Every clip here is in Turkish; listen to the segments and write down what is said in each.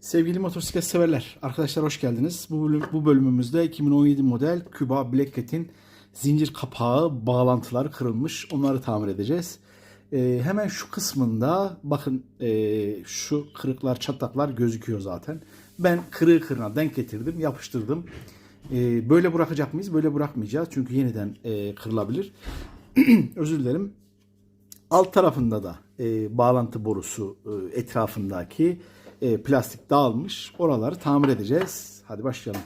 Sevgili motosiklet severler, arkadaşlar hoş geldiniz. Bu, bölüm- bu bölümümüzde 2017 model Cuba Black Cat'in zincir kapağı bağlantıları kırılmış. Onları tamir edeceğiz. Ee, hemen şu kısmında bakın ee, şu kırıklar, çatlaklar gözüküyor zaten. Ben kırığı kırına denk getirdim, yapıştırdım. Ee, böyle bırakacak mıyız? Böyle bırakmayacağız. Çünkü yeniden ee, kırılabilir. Özür dilerim. Alt tarafında da e, bağlantı borusu e, etrafındaki e, plastik dağılmış. Oraları tamir edeceğiz. Hadi başlayalım.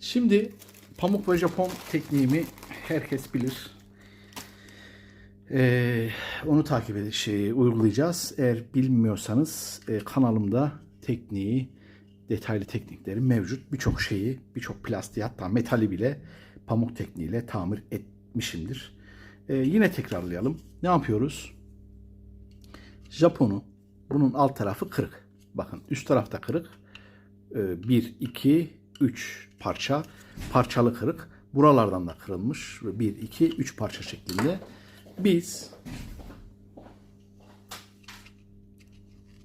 Şimdi pamuk ve Japon tekniğimi herkes bilir. E, onu takip edip şey, uygulayacağız. Eğer bilmiyorsanız e, kanalımda tekniği, detaylı teknikleri mevcut. Birçok şeyi, birçok plastiği hatta metali bile pamuk tekniğiyle tamir etmişimdir. E, yine tekrarlayalım. Ne yapıyoruz? Japonu bunun alt tarafı kırık. Bakın üst tarafta kırık. 1, 2, 3 parça. Parçalı kırık. Buralardan da kırılmış. 1, 2, 3 parça şeklinde. Biz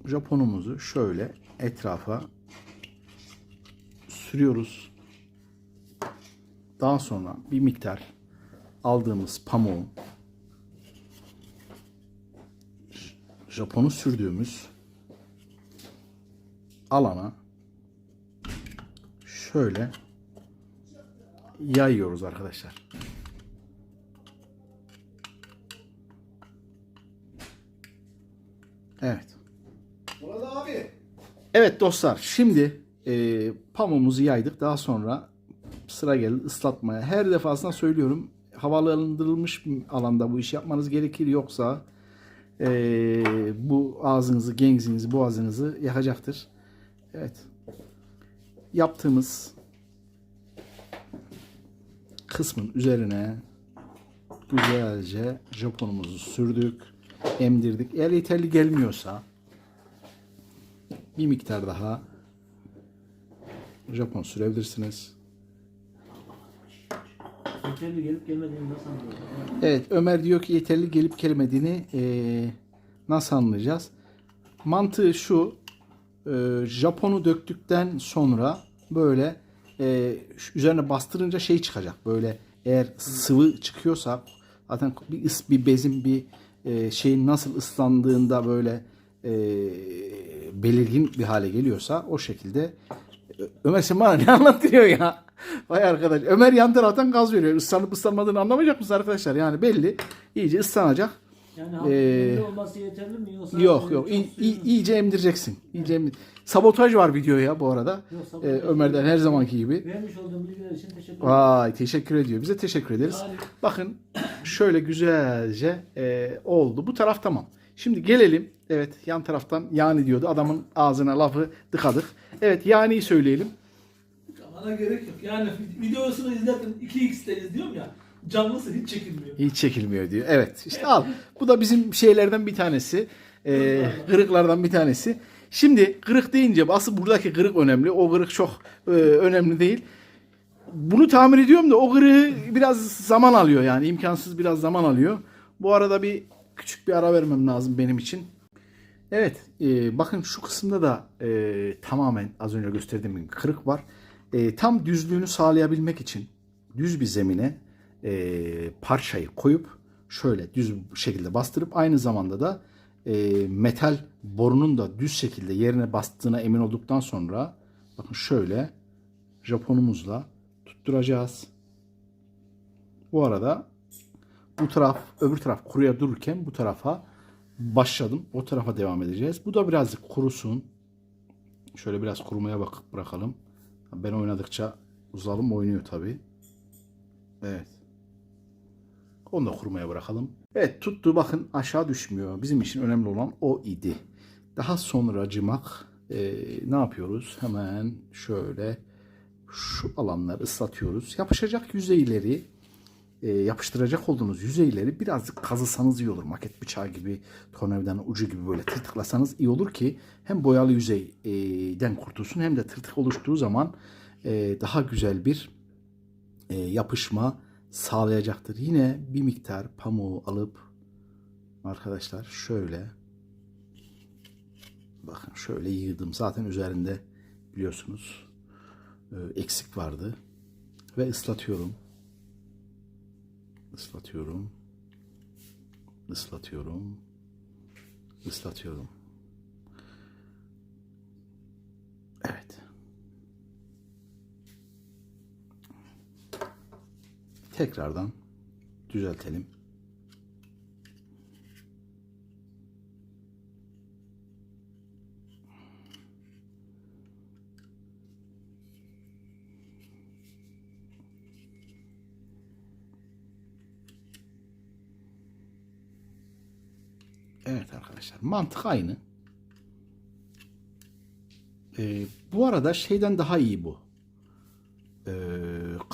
Japonumuzu şöyle etrafa sürüyoruz. Daha sonra bir miktar aldığımız pamuğu Japon'u sürdüğümüz alana şöyle yayıyoruz arkadaşlar. Evet. Murat abi. Evet dostlar şimdi e, pamuğumuzu yaydık. Daha sonra sıra geldi ıslatmaya. Her defasında söylüyorum havalandırılmış alanda bu işi yapmanız gerekir. Yoksa e, bu ağzınızı, genzinizi, boğazınızı yakacaktır. Evet. Yaptığımız kısmın üzerine güzelce Japonumuzu sürdük, emdirdik. Eğer yeterli gelmiyorsa bir miktar daha Japon sürebilirsiniz. Yeterli gelip gelmediğini nasıl anlıyorsun? Evet Ömer diyor ki yeterli gelip gelmediğini eee, nasıl anlayacağız? Mantığı şu eee, Japon'u döktükten sonra böyle şu üzerine bastırınca şey çıkacak. Böyle eğer sıvı çıkıyorsa zaten bir, ıs, bir bezin bir eee, şeyin nasıl ıslandığında böyle eee, belirgin bir hale geliyorsa o şekilde Ö- Ömer sen bana ne anlatıyor ya? Vay arkadaş. Ömer yan taraftan gaz veriyor. Islanıp ıslanmadığını anlamayacak mısınız arkadaşlar? Yani belli. İyice ıslanacak. Yani Ee, ee, olması yeterli mi yoksa Yok e, yok. İyi, iyi- iyice emdireceksin. İyice emdir- Sabotaj var videoya bu arada. Yok, Ee, Ömer'den her zamanki gibi. Vermiş olduğum bilgiler için teşekkür ederim. Vay teşekkür ediyor. Bize teşekkür ederiz. Yani- Bakın şöyle güzelce e, oldu. Bu taraf tamam. Şimdi gelelim. Evet yan taraftan yani diyordu. Adamın ağzına lafı tıkadık. Evet yani'yi söyleyelim. Bana gerek yok. Yani videosunu izlerken 2x'te izliyorum ya. Canlısı hiç çekilmiyor. Hiç çekilmiyor diyor. Evet işte al. Bu da bizim şeylerden bir tanesi. Ee, kırıklardan bir tanesi. Şimdi kırık deyince asıl buradaki kırık önemli. O kırık çok e, önemli değil. Bunu tamir ediyorum da o kırığı biraz zaman alıyor yani. imkansız biraz zaman alıyor. Bu arada bir küçük bir ara vermem lazım benim için. Evet, e, bakın şu kısımda da e, tamamen az önce gösterdiğim gibi kırık var. E, tam düzlüğünü sağlayabilmek için düz bir zemine e, parçayı koyup şöyle düz şekilde bastırıp aynı zamanda da e, metal borunun da düz şekilde yerine bastığına emin olduktan sonra bakın şöyle Japonumuzla tutturacağız. Bu arada bu taraf öbür taraf kuruya dururken bu tarafa başladım. O tarafa devam edeceğiz. Bu da birazcık kurusun. Şöyle biraz kurumaya bak bırakalım. Ben oynadıkça uzalım oynuyor tabi. Evet. Onu da kurumaya bırakalım. Evet tuttu bakın aşağı düşmüyor. Bizim için önemli olan o idi. Daha sonra cımak e, ne yapıyoruz? Hemen şöyle şu alanları ıslatıyoruz. Yapışacak yüzeyleri e, yapıştıracak olduğunuz yüzeyleri birazcık kazısanız iyi olur. Maket bıçağı gibi, tornavidanın ucu gibi böyle tırtıklasanız iyi olur ki hem boyalı yüzeyden kurtulsun hem de tırtık oluştuğu zaman e, daha güzel bir e, yapışma sağlayacaktır. Yine bir miktar pamuğu alıp arkadaşlar şöyle Bakın şöyle yığdım. Zaten üzerinde biliyorsunuz e, eksik vardı. Ve ıslatıyorum. Islatıyorum. Islatıyorum. Islatıyorum. Evet. Tekrardan düzeltelim. Evet arkadaşlar mantık aynı. Ee, bu arada şeyden daha iyi bu.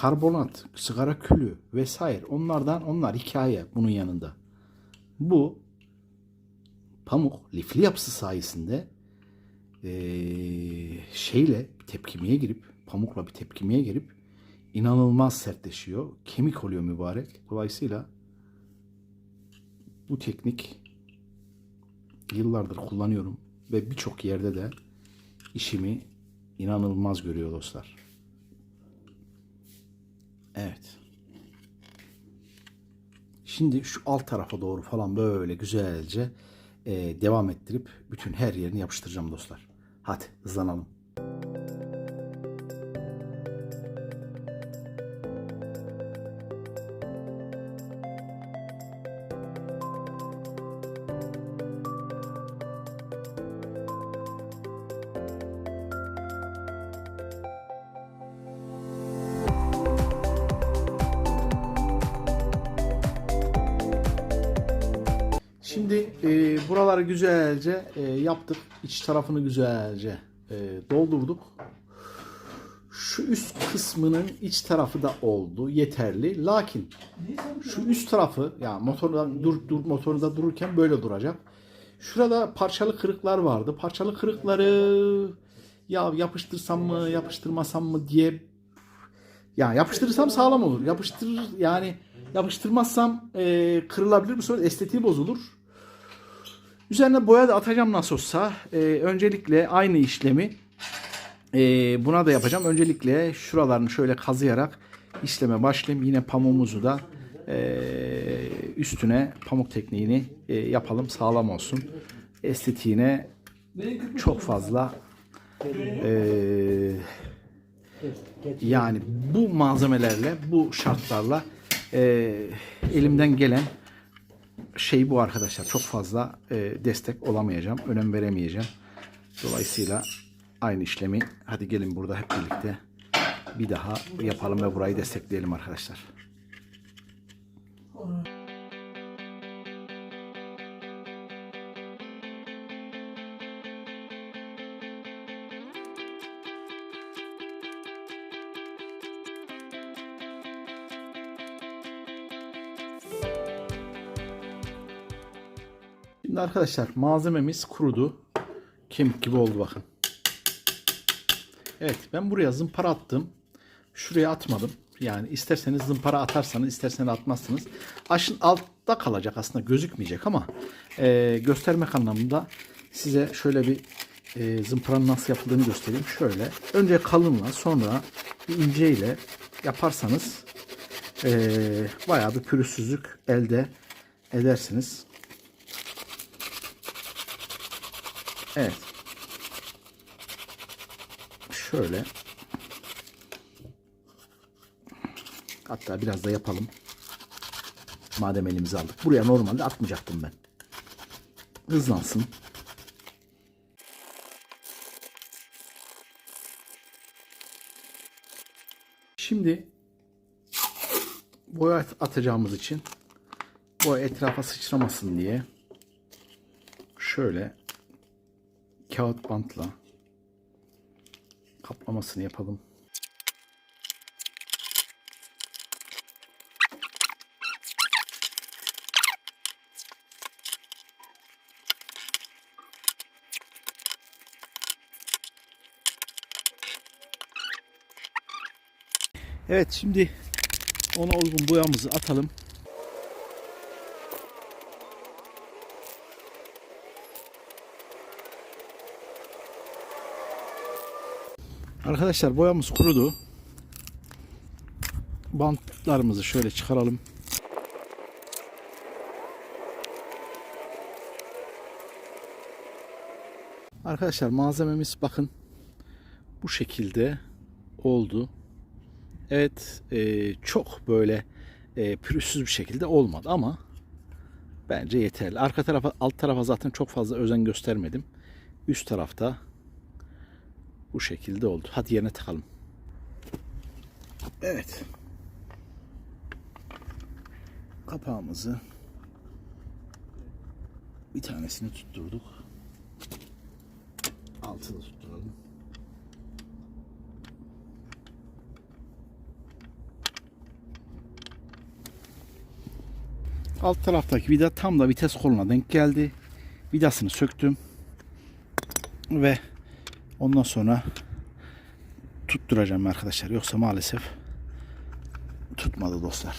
Karbonat, sigara külü vesaire onlardan onlar hikaye bunun yanında. Bu pamuk lifli yapısı sayesinde ee, şeyle tepkimeye girip pamukla bir tepkimeye girip inanılmaz sertleşiyor. Kemik oluyor mübarek. Dolayısıyla bu teknik yıllardır kullanıyorum ve birçok yerde de işimi inanılmaz görüyor dostlar. Evet. Şimdi şu alt tarafa doğru falan böyle güzelce e, devam ettirip bütün her yerini yapıştıracağım dostlar. Hadi hızlanalım. Şimdi e, buraları güzelce e, yaptık. İç tarafını güzelce e, doldurduk. Şu üst kısmının iç tarafı da oldu. Yeterli. Lakin şu üst tarafı ya motordan dur, dur motorda dururken böyle duracak. Şurada parçalı kırıklar vardı. Parçalı kırıkları ya yapıştırsam mı yapıştırmasam mı diye ya yapıştırırsam sağlam olur. Yapıştır yani yapıştırmazsam e, kırılabilir. Bu sefer estetiği bozulur. Üzerine boya da atacağım nasıl olsa. E, öncelikle aynı işlemi e, buna da yapacağım. Öncelikle şuralarını şöyle kazıyarak işleme başlayayım. Yine pamuğumuzu da e, üstüne pamuk tekniğini e, yapalım. Sağlam olsun. Estetiğine çok fazla e, yani bu malzemelerle, bu şartlarla e, elimden gelen şey bu arkadaşlar. Çok fazla e, destek olamayacağım, önem veremeyeceğim. Dolayısıyla aynı işlemi hadi gelin burada hep birlikte bir daha yapalım ve burayı destekleyelim arkadaşlar. Şimdi arkadaşlar malzememiz kurudu. Kemik gibi oldu bakın. Evet ben buraya zımpara attım. Şuraya atmadım. Yani isterseniz zımpara atarsanız isterseniz atmazsınız. Aşın altta kalacak aslında gözükmeyecek ama e, göstermek anlamında size şöyle bir e, zımparanın nasıl yapıldığını göstereyim. Şöyle önce kalınla sonra bir inceyle yaparsanız e, bayağı bir pürüzsüzlük elde edersiniz. Evet. Şöyle. Hatta biraz da yapalım. Madem elimize aldık. Buraya normalde atmayacaktım ben. Hızlansın. Şimdi boya atacağımız için boya etrafa sıçramasın diye şöyle kağıt bantla kaplamasını yapalım. Evet şimdi ona uygun boyamızı atalım. Arkadaşlar boyamız kurudu. Bantlarımızı şöyle çıkaralım. Arkadaşlar malzememiz bakın bu şekilde oldu. Evet e, çok böyle e, pürüzsüz bir şekilde olmadı ama bence yeterli. Arka tarafa alt tarafa zaten çok fazla özen göstermedim. Üst tarafta bu şekilde oldu. Hadi yerine takalım. Evet. Kapağımızı bir tanesini tutturduk. Altını tutturalım. Alt taraftaki vida tam da vites koluna denk geldi. Vidasını söktüm. Ve ondan sonra tutturacağım arkadaşlar. Yoksa maalesef tutmadı dostlar.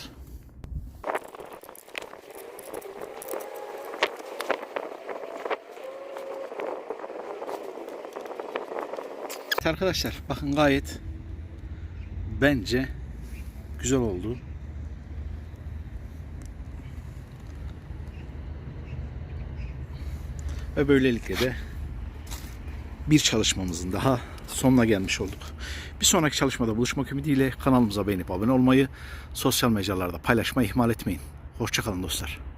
Arkadaşlar bakın gayet bence güzel oldu. Ve böylelikle de bir çalışmamızın daha sonuna gelmiş olduk. Bir sonraki çalışmada buluşmak ümidiyle kanalımıza beğenip abone olmayı, sosyal mecralarda paylaşmayı ihmal etmeyin. Hoşçakalın dostlar.